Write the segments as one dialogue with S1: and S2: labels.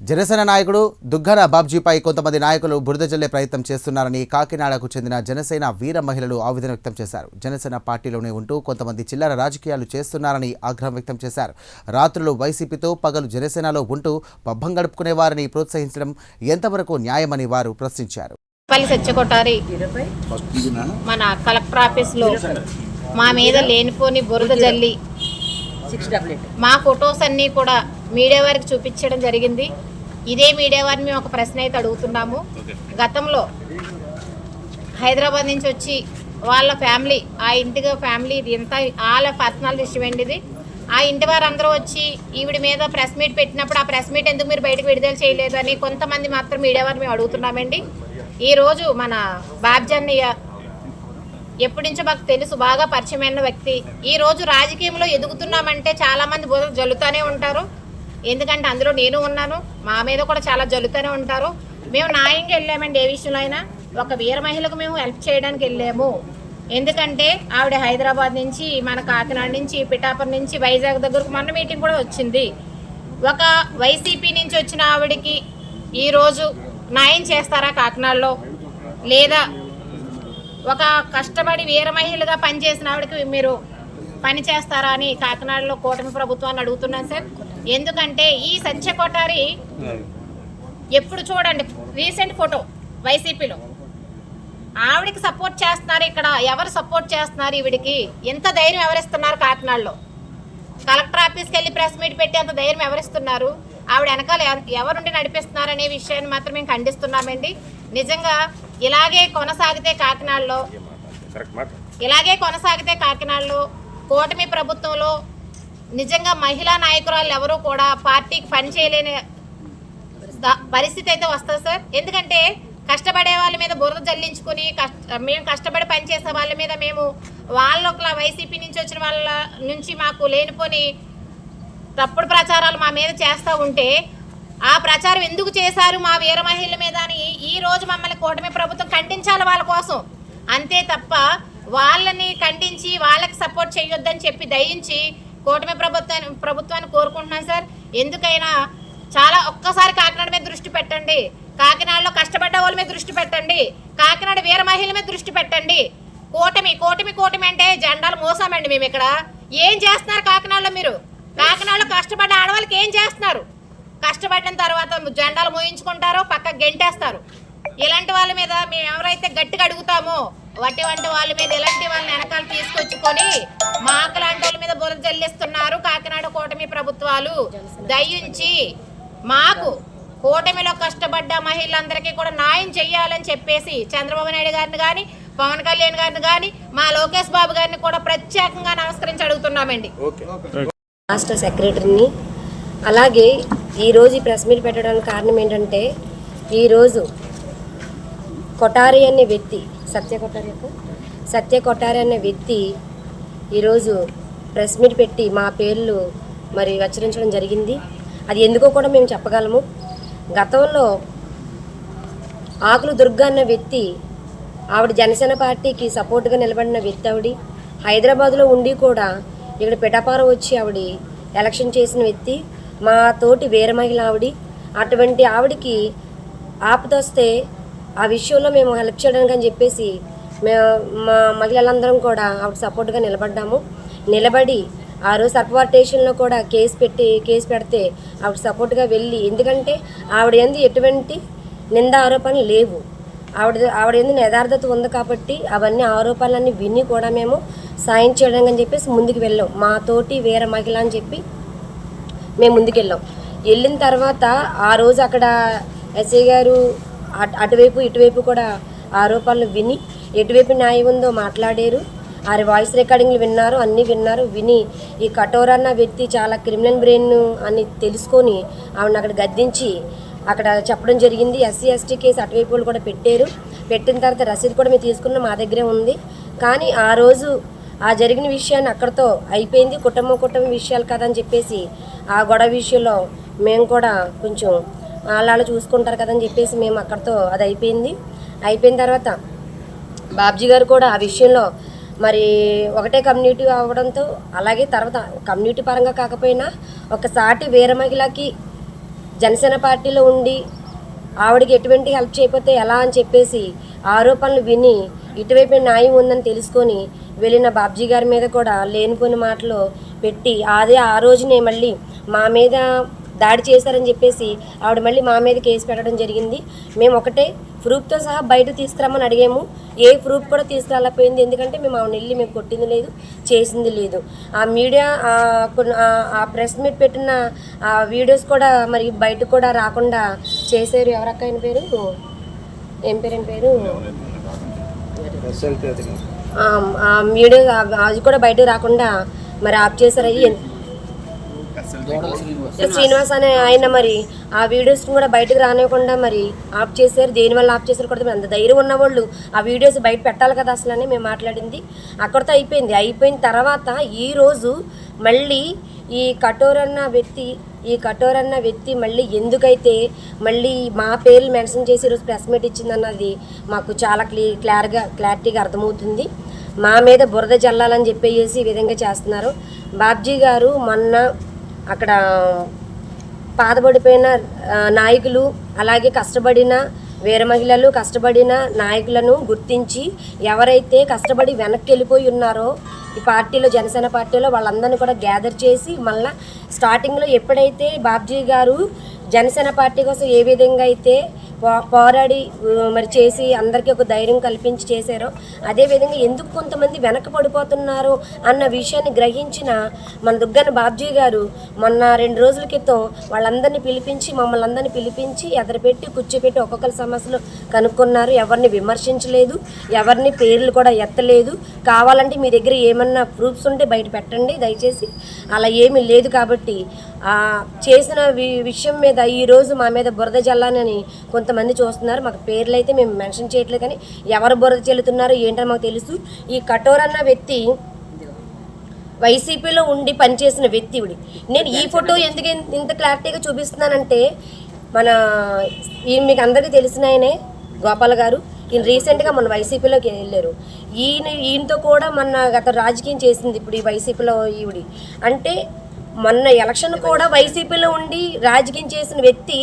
S1: జనసేన నాయకుడు దుగ్గన బాబ్జీపై కొంతమంది నాయకులు బురద జల్లే ప్రయత్నం చేస్తున్నారని కాకినాడకు చెందిన జనసేన వీర మహిళలు ఆవేదన వ్యక్తం చేశారు. జనసేన పార్టీలోనే ఉంటూ కొంతమంది చిల్లర రాజకీయాలు చేస్తున్నారని ఆగ్రహం వ్యక్తం చేశారు. రాత్రులు వైసీపీతో పగలు జనసేనలో ఉంటూ పబ్బం గడుపుకునేవారిని ప్రోత్సహించడం ఎంతవరకు న్యాయమని వారు ప్రశ్నించారు.
S2: పల్లి సత్యకొట్టారి మన కలెక్టర్ ఆఫీస్లో మా మీద లేనిపోని బురద జల్లి
S3: సిక్స్ డబల్ ఎయిట్
S2: మా ఫొటోస్ అన్నీ కూడా మీడియా వారికి చూపించడం జరిగింది. ఇదే మీడియా వారిని మేము ఒక ప్రశ్న అయితే అడుగుతున్నాము. గతంలో హైదరాబాద్ నుంచి వచ్చి వాళ్ళ ఫ్యామిలీ ఆ ఇంటికి ఫ్యామిలీ ఇది ఎంత వాళ్ళ పర్సనల్ విషయం అండి ఇది ఆ ఇంటి వారందరూ వచ్చి ఈవిడ మీద ప్రెస్ మీట్ పెట్టినప్పుడు ఆ ప్రెస్ మీట్ ఎందుకు మీరు బయటకు విడుదల చేయలేదు అని కొంతమంది మాత్రం మీడియా వారిని మేము అడుగుతున్నామండి. ఈరోజు మన బాబ్జన్నయ్య ఎప్పటి నుంచో మాకు తెలుసు బాగా పరిచయమైన వ్యక్తి. ఈ రోజు రాజకీయంలో ఎదుగుతున్నామంటే చాలా మంది జల్లుతూనే ఉంటారు. ఎందుకంటే అందులో నేను ఉన్నాను మా మీద కూడా చాలా జల్లుతూనే ఉంటారు. మేము న్యాయంగా వెళ్ళామండి ఏ విషయంలో అయినా. ఒక వీర మహిళకు మేము హెల్ప్ చేయడానికి వెళ్ళాము. ఎందుకంటే ఆవిడ హైదరాబాద్ నుంచి మన కాకినాడ నుంచి పిఠాపురం నుంచి వైజాగ్ దగ్గరకు మొన్న మీటింగ్ కూడా వచ్చింది. ఒక వైసీపీ నుంచి వచ్చిన ఆవిడకి ఈరోజు న్యాయం చేస్తారా కాకినాడలో? లేదా ఒక కష్టపడి వీర మహిళగా పనిచేసిన ఆవిడకి మీరు పని చేస్తారా అని కాకినాడలో కూటమి ప్రభుత్వాన్ని అడుగుతున్నాను సార్. ఎందుకంటే ఈ సత్య కొటారి ఎప్పుడు చూడండి రీసెంట్ ఫోటో వైసీపీలో. ఆవిడకి సపోర్ట్ చేస్తున్నారు ఇక్కడ ఎవరు సపోర్ట్ చేస్తున్నారు ఈవిడికి? ఎంత ధైర్యం ఎవరిస్తున్నారు కాకినాడలో? కలెక్టర్ ఆఫీస్కి వెళ్ళి ప్రెస్ మీట్ పెట్టి అంత ధైర్యం ఎవరిస్తున్నారు? ఆవిడ వెనకాల ఎవరుండి నడిపిస్తున్నారు అనే విషయాన్ని మాత్రం మేము ఖండిస్తున్నామండి. నిజంగా ఇలాగే కొనసాగితే కాకినాడలో ఇలాగే కొనసాగితే కాకినాడలో కూటమి ప్రభుత్వంలో నిజంగా మహిళా నాయకురాలు ఎవరు కూడా పార్టీకి పని చేయలేని ద- పరిస్థితి అయితే వస్తుంది సార్. ఎందుకంటే కష్టపడే వాళ్ళ మీద బురద జల్లించుకుని కష్ట మేము కష్టపడి పనిచేసే వాళ్ళ మీద మేము వాళ్ళ వైసీపీ నుంచి వచ్చిన వాళ్ళ నుంచి మాకు లేనిపోని తప్పుడు ప్రచారాలు మా మీద చేస్తూ ఉంటే ఆ ప్రచారం ఎందుకు చేశారు మా వీర మహిళల మీద అని ఈ రోజు మమ్మల్ని కూటమి ప్రభుత్వం ఖండించాలి వాళ్ళ కోసం. అంతే తప్ప వాళ్ళని ఖండించి వాళ్ళకి సపోర్ట్ చేయొద్దని చెప్పి దయించి కూటమి ప్రభుత్వాన్ని ప్రభుత్వాన్ని కోరుకుంటున్నాను సార్. ఎందుకైనా చాలా ఒక్కసారి కాకినాడ మీద దృష్టి పెట్టండి. కాకినాడలో కష్టపడ్డ వాళ్ళ మీద దృష్టి పెట్టండి. కాకినాడ వీర మహిళల మీద దృష్టి పెట్టండి. కూటమి కూటమి కూటమి అంటే జెండాలు మోసామండి మేము ఇక్కడ ఏం చేస్తున్నారు కాకినాడలో మీరు? కాకినాడలో కష్టపడ్డ ఆడవాళ్ళకి ఏం చేస్తున్నారు? కష్టపడిన తర్వాత జెండాలు మోయించుకుంటారో పక్క గెంటేస్తారు. ఇలాంటి వాళ్ళ మీద మేము ఎవరైతే గట్టిగా అడుగుతామో వట్టి వంటి వాళ్ళ మీద ఇలాంటి వాళ్ళని వెనకాల తీసుకొచ్చుకొని మాకు లాంటి వాళ్ళ మీద బురద జల్లిస్తున్నారు కాకినాడ కూటమి ప్రభుత్వాలు. దయించి మాకు కూటమిలో కష్టపడ్డ మహిళలందరికీ కూడా న్యాయం చెయ్యాలని చెప్పేసి చంద్రబాబు నాయుడు గారిని కానీ పవన్ కళ్యాణ్ గారిని కానీ మా లోకేష్ బాబు గారిని కూడా ప్రత్యేకంగా నమస్కరించి అడుగుతున్నామండి.
S3: రాష్ట్ర సెక్రటరీని అలాగే ఈరోజు ఈ ప్రెస్ మీట్ పెట్టడానికి కారణం ఏంటంటే ఈరోజు కొటారి అనే వ్యక్తి సత్య కొటారి యొక్క సత్య కొటారి అనే వ్యక్తి ఈరోజు ప్రెస్ మీట్ పెట్టి మా పేర్లు మరి హెచ్చరించడం జరిగింది. అది ఎందుకో కూడా మేము చెప్పగలము. గతంలో ఆకులు దుర్గా అన్న వ్యక్తి ఆవిడ జనసేన పార్టీకి సపోర్ట్గా నిలబడిన వ్యక్తి ఆవిడ. హైదరాబాద్లో ఉండి కూడా ఇక్కడ పిఠాపారం వచ్చి ఆవిడ ఎలక్షన్ చేసిన వ్యక్తి. మా తోటి వేరే మహిళ ఆవిడి అటువంటి ఆవిడికి ఆపదొస్తే ఆ విషయంలో మేము హెల్ప్ చేయడానికి అని చెప్పేసి మేము మా మహిళలందరం కూడా ఆవిడ సపోర్ట్గా నిలబడ్డాము. నిలబడి ఆ రోజు సర్పవార్ స్టేషన్లో కూడా కేసు పెట్టి కేసు పెడితే ఆవిడ సపోర్ట్గా వెళ్ళి ఎందుకంటే ఆవిడ ఎందు ఎటువంటి నింద ఆరోపణలు లేవు. ఆవిడ ఆవిడ ఎందుకు యథార్థత ఉంది కాబట్టి అవన్నీ ఆరోపణలన్నీ విని కూడా మేము సాయం చేయడానికి అని చెప్పేసి ముందుకు వెళ్ళాం. మా తోటి వేరే మహిళ అని చెప్పి మేము ముందుకెళ్ళాం. వెళ్ళిన తర్వాత ఆ రోజు అక్కడ ఎస్ఐ గారు అటువైపు ఇటువైపు కూడా ఆరోపణలు విని ఎటువైపు న్యాయం ఉందో మాట్లాడారు. వారి వాయిస్ రికార్డింగ్లు విన్నారు అన్నీ విన్నారు విని ఈ కఠోర అన్న వ్యక్తి చాలా క్రిమినల్ బ్రెయిన్ అని తెలుసుకొని ఆవిడని అక్కడ గద్దించి అక్కడ చెప్పడం జరిగింది. ఎస్సీ ఎస్టీ కేసు అటువైపు వాళ్ళు కూడా పెట్టారు. పెట్టిన తర్వాత రసీదు కూడా మేము తీసుకున్న మా దగ్గరే ఉంది. కానీ ఆ రోజు ఆ జరిగిన విషయాన్ని అక్కడితో అయిపోయింది. కుటుంబ కుటుంబ విషయాలు కదా అని చెప్పేసి ఆ గొడవ విషయంలో మేము కూడా కొంచెం వాళ్ళు చూసుకుంటారు కదని చెప్పేసి మేము అక్కడితో అది అయిపోయింది. అయిపోయిన తర్వాత బాబ్జీ గారు కూడా ఆ విషయంలో మరి ఒకటే కమ్యూనిటీ అవ్వడంతో అలాగే తర్వాత కమ్యూనిటీ పరంగా కాకపోయినా ఒక సాటి వీర మహిళకి జనసేన పార్టీలో ఉండి ఆవిడకి ఎటువంటి హెల్ప్ చేయకపోతే ఎలా అని చెప్పేసి ఆరోపణలు విని ఇటువైపు న్యాయం ఉందని తెలుసుకొని వెళ్ళిన బాబ్జీ గారి మీద కూడా లేనిపోని మాటలు పెట్టి అదే ఆ రోజునే మళ్ళీ మా మీద దాడి చేశారని చెప్పేసి ఆవిడ మళ్ళీ మా మీద కేసు పెట్టడం జరిగింది. మేము ఒకటే ప్రూఫ్తో సహా బయట తీసుకురామని అడిగాము. ఏ ప్రూఫ్ కూడా తీసుకురాలేకపోయింది. ఎందుకంటే మేము ఆవిడ వెళ్ళి మేము కొట్టింది లేదు చేసింది లేదు. ఆ మీడియా ఆ కొన్ని- ఆ- ఆ ప్రెస్ మీట్ పెట్టిన ఆ వీడియోస్ కూడా మరి బయట కూడా రాకుండా చేశారు. ఎవరక్క ఆయన పేరు? ఏం పేరు? ఆయన పేరు? మీడియా అది కూడా బయట రాకుండా మరి ఆఫ్ చేశారు. అయ్యి శ్రీనివాస్. అనే ఆయన మరి ఆ వీడియోస్ కూడా బయటకు రానివ్వకుండా మరి ఆఫ్ చేశారు. దేనివల్ల ఆఫ్ చేశారు కూడా అంత ధైర్యం ఉన్న వాళ్ళు ఆ వీడియోస్ బయట పెట్టాలి కదా అసలు అని మేము మాట్లాడింది. అక్కడితో అయిపోయింది. అయిపోయిన తర్వాత ఈ రోజు మళ్ళీ ఈ కఠోర్ అన్న వ్యక్తి ఈ కఠోర్ అన్న వ్యక్తి మళ్ళీ ఎందుకైతే మళ్ళీ మా పేర్లు మెన్షన్ చేసి ఈరోజు ప్రెస్ మీట్ ఇచ్చిందన్నది మాకు చాలా క్లీ క్లియర్గా క్లారిటీగా అర్థమవుతుంది. మా మీద బురద చల్లాలని చెప్పేసి ఈ విధంగా చేస్తున్నారు. బాబ్జీ గారు మొన్న అక్కడ పాతబడిపోయిన నాయకులు అలాగే కష్టపడిన వీర మహిళలు కష్టపడిన నాయకులను గుర్తించి ఎవరైతే కష్టపడి వెనక్కి వెళ్ళిపోయి ఉన్నారో ఈ పార్టీలో జనసేన పార్టీలో వాళ్ళందరినీ కూడా గ్యాదర్ చేసి మళ్ళీ స్టార్టింగ్లో ఎప్పుడైతే బాబ్జీ గారు జనసేన పార్టీ కోసం ఏ విధంగా అయితే పోరాడి మరి చేసి అందరికీ ఒక ధైర్యం కల్పించి చేశారో అదేవిధంగా ఎందుకు కొంతమంది వెనక పడిపోతున్నారు అన్న విషయాన్ని గ్రహించిన మన దుగ్గన బాబ్జీ గారు మొన్న రెండు రోజుల క్రితం వాళ్ళందరినీ పిలిపించి మమ్మల్ని అందరినీ పిలిపించి ఎదరపెట్టి కూర్చోపెట్టి ఒక్కొక్కరి సమస్యలు కనుక్కున్నారు. ఎవరిని విమర్శించలేదు ఎవరిని పేర్లు కూడా ఎత్తలేదు. కావాలంటే మీ దగ్గర ఏమన్నా ప్రూఫ్స్ ఉంటే బయట పెట్టండి దయచేసి. అలా ఏమీ లేదు కాబట్టి చేసిన వి- విషయం మీద ఈరోజు మా మీద బురద జల్లానని కొంతమంది చూస్తున్నారు. మాకు పేర్లు అయితే మేము మెన్షన్ చేయట్లేదు కానీ ఎవరు బురద చెల్లుతున్నారో ఏంటో మాకు తెలుసు. ఈ కఠోర్ అన్న వ్యక్తి వైసీపీలో ఉండి పనిచేసిన వ్యక్తి ఇవిడి. నేను ఈ ఫోటో ఎందుకు ఇంత క్లారిటీగా చూపిస్తున్నానంటే మన ఈ మీకు అందరికీ తెలిసిన ఆయనే గోపాల్ గారు. ఈయన రీసెంట్గా మన వైసీపీలోకి వెళ్ళారు. ఈయన ఈయనతో కూడా మన గత రాజకీయం చేసింది ఇప్పుడు ఈ వైసీపీలో ఈవిడి. అంటే మొన్న ఎలక్షన్ కూడా వైసీపీలో ఉండి రాజకీయం చేసిన వ్యక్తి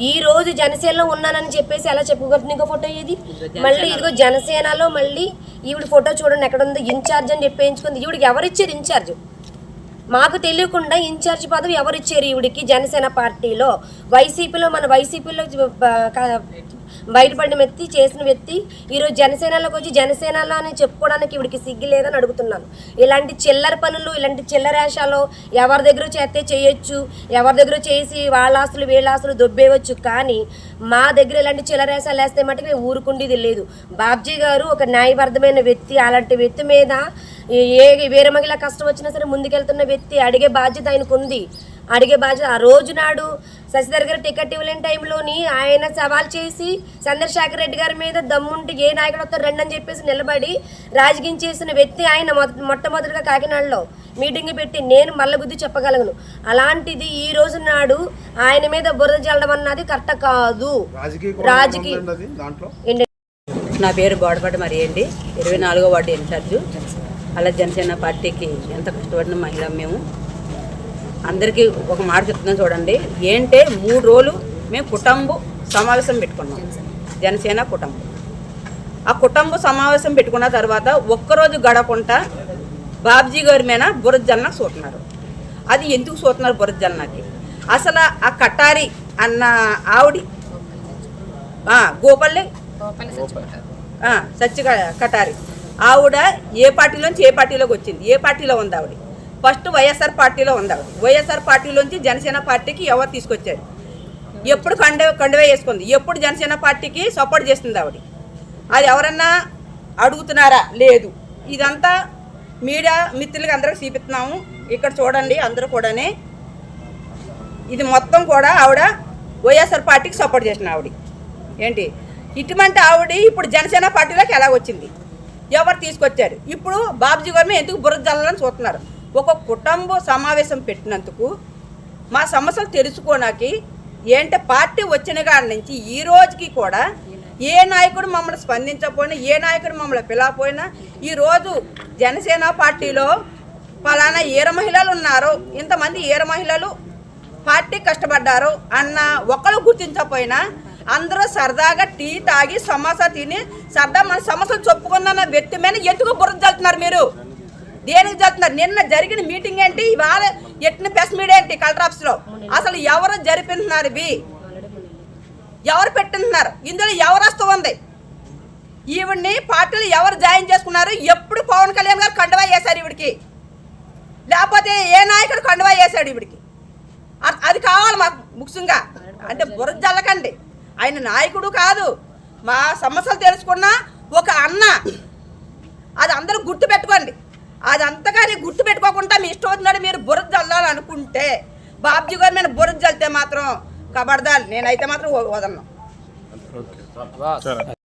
S3: ఈ రోజు జనసేనలో ఉన్నానని చెప్పేసి ఎలా చెప్పుకోవచ్చు ఇంకో ఫోటో ఇది మళ్ళీ ఇదిగో జనసేనలో మళ్ళీ ఈవిడ ఫోటో చూడండి ఎక్కడ ఉందో ఇన్ఛార్జ్ అని చెప్పేయించుకుంది ఈవిడికి ఎవరిచ్చారు ఇన్ఛార్జ్? మాకు తెలియకుండా ఇన్ఛార్జ్ పదవి ఎవరు ఇచ్చారు ఈవిడికి? జనసేన పార్టీలో. వైసీపీలో మన వైసీపీలో బయటపడిన వ్యక్తి చేసిన వ్యక్తి ఈరోజు జనసేనలోకి వచ్చి జనసేనలో అని చెప్పుకోవడానికి ఇవిడికి సిగ్గు లేదని అడుగుతున్నాను. ఇలాంటి చిల్లర పనులు ఇలాంటి చిల్లరేషాలు ఎవరి దగ్గర చేస్తే చేయొచ్చు ఎవరి దగ్గర చేసి వాళ్ళ ఆస్తులు వీళ్ళ ఆస్తులు దొబ్బేయవచ్చు. కానీ మా దగ్గర ఇలాంటి చిల్లరేషాలు వేస్తే మటుకు మేము ఊరుకుండేది లేదు. బాబ్జీ గారు ఒక న్యాయబద్ధమైన వ్యక్తి. అలాంటి వ్యక్తి మీద ఏ వేరే మహిళ కష్టం వచ్చినా సరే ముందుకెళ్తున్న వ్యక్తి అడిగే బాధ్యత ఆయనకు ఉంది అడిగే బాధ్యత ఆ రోజు నాడు శశిధర్ గారు టికెట్ ఇవ్వలేని టైంలోని ఆయన సవాల్ చేసి చంద్రశేఖర్ రెడ్డి గారి మీద దమ్ముంటే ఏ నాయకుడు వస్తారు రండి అని చెప్పేసి నిలబడి రాజకీయం చేసిన వ్యక్తి ఆయన మొద- మొట్టమొదటిగా కాకినాడలో మీటింగ్ పెట్టి నేను మల్లబుద్ధి చెప్పగలను. అలాంటిది ఈ రోజు నాడు ఆయన మీద బురద చల్లడం అన్నది కరెక్ట్ కాదు.
S4: రాజకీయ
S5: నా పేరు బోడపాటి మరి అండి ఇరవై నాలుగో వార్డు ఇన్ఛార్జు. అలా జనసేన పార్టీకి ఎంత కష్టపడిన మహిళ మేము. అందరికీ ఒక మాట చెప్తున్నాను చూడండి. ఏంటే మూడు రోజులు మేము కుటుంబ సమావేశం పెట్టుకున్నాం. జనసేన కుటుంబం. ఆ కుటుంబ సమావేశం పెట్టుకున్న తర్వాత ఒక్కరోజు గడకుండా బాబ్జీ గారి మీద బురద జల్న చూస్తున్నారు అది ఎందుకు చూస్తున్నారు బురజల్నకి అసలు ఆ కటారి అన్న ఆవిడి గోపల్లి? ఆ, కటారి. ఆవిడ ఏ పార్టీలోంచి ఏ పార్టీలోకి వచ్చింది? ఏ పార్టీలో ఉంది ఆవిడ? ఫస్ట్ వైఎస్ఆర్ పార్టీలో ఉంది వైఎస్ఆర్ పార్టీలోంచి జనసేన పార్టీకి ఎవరు తీసుకొచ్చారు? ఎప్పుడు కండ కండువే వేసుకుంది. ఎప్పుడు జనసేన పార్టీకి సపోర్ట్ చేస్తుంది ఆవిడ? అది ఎవరన్నా అడుగుతున్నారా? లేదు. ఇదంతా మీడియా మిత్రులకి అందరికి చూపిస్తున్నాము. ఇక్కడ చూడండి అందరూ కూడానే. ఇది మొత్తం కూడా ఆవిడ వైఎస్ఆర్ పార్టీకి సపోర్ట్ చేసిన ఆవిడ. ఏంటి? ఇటువంటి ఆవిడ ఇప్పుడు జనసేన పార్టీలోకి ఎలా వచ్చింది ఎవరు తీసుకొచ్చారు? ఇప్పుడు బాబుజీ గారి ఎందుకు బురద జల్లాలని చూస్తున్నారు? ఒక కుటుంబ సమావేశం పెట్టినందుకు మా సమస్యలు తెలుసుకోనాకి ఏంటి పార్టీ వచ్చిన కాడి నుంచి ఈ రోజుకి కూడా ఏ నాయకుడు మమ్మల్ని స్పందించకపోయినా ఏ నాయకుడు మమ్మల్ని పిలవకపోయినా ఈరోజు జనసేన పార్టీలో పలానా ఏర మహిళలు ఉన్నారు ఇంతమంది ఏర మహిళలు పార్టీ కష్టపడ్డారు అన్న ఒకరు గుర్తించకపోయినా అందరూ సరదాగా టీ తాగి సమోసా తిని సరదా మన సమస్యలు చెప్పుకుందన్న వ్యక్తి మీద ఎందుకు బుర్ర మీరు? దేనికి జరుగుతున్నారు నిన్న జరిగిన మీటింగ్ ఏంటి? ఇవాళ ఎట్టిన ప్రెస్ మీడియా ఏంటి? కలెక్టర్ ఆఫీస్లో. అసలు ఎవరు జరిపిస్తున్నారు ఇవి? ఎవరు పెట్టిస్తున్నారు ఇందులో ఎవరు వస్తూ ఉంది? ఈవిడ్ని పార్టీలు ఎవరు జాయిన్ చేసుకున్నారు? ఎప్పుడు పవన్ కళ్యాణ్ గారు కండువా వేశారు ఈవిడికి? లేకపోతే ఏ నాయకుడు కండువా వేశాడు ఈవిడికి? అది కావాలి మాకు ముఖ్యంగా. అంటే బుర్ర జల్లకండి. ఆయన నాయకుడు కాదు. మా సమస్యలు తెలుసుకున్న ఒక అన్న. అది అందరూ గుర్తు పెట్టుకోండి అది గుర్తు పెట్టుకోకుండా మీ ఇష్టం వచ్చినాడు మీరు బురద చల్లాలనుకుంటే బాబ్జీ గారు మీద బురద చల్లితే మాత్రం కబడ్దాలు. నేనైతే మాత్రం వదలను.